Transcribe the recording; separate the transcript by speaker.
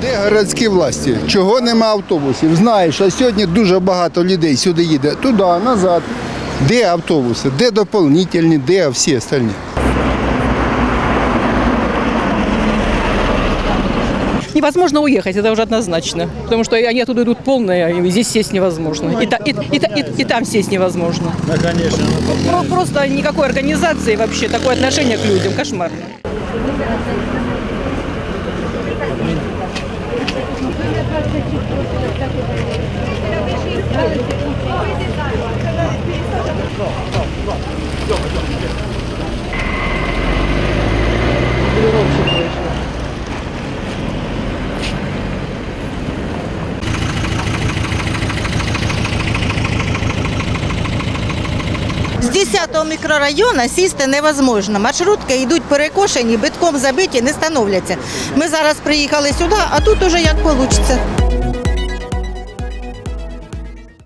Speaker 1: Де городські власті? Чого нема автобусів? Знаєш, а сьогодні дуже багато людей сюди їде. Туди, назад. Де автобуси? Де доповнительні, де всі остальні?
Speaker 2: Невозможно уехать, это уже однозначно. Потому что они оттуда идут полные, и здесь сесть невозможно. И, та- и- и и- и там сесть невозможно. Про- Просто никакой организации вообще, такое отношение к людям кошмарно.
Speaker 3: З 10-го мікрорайону сісти невозможно. Маршрутки йдуть перекошені, битком забиті, не становляться. Ми зараз приїхали сюди, а тут уже як вийде.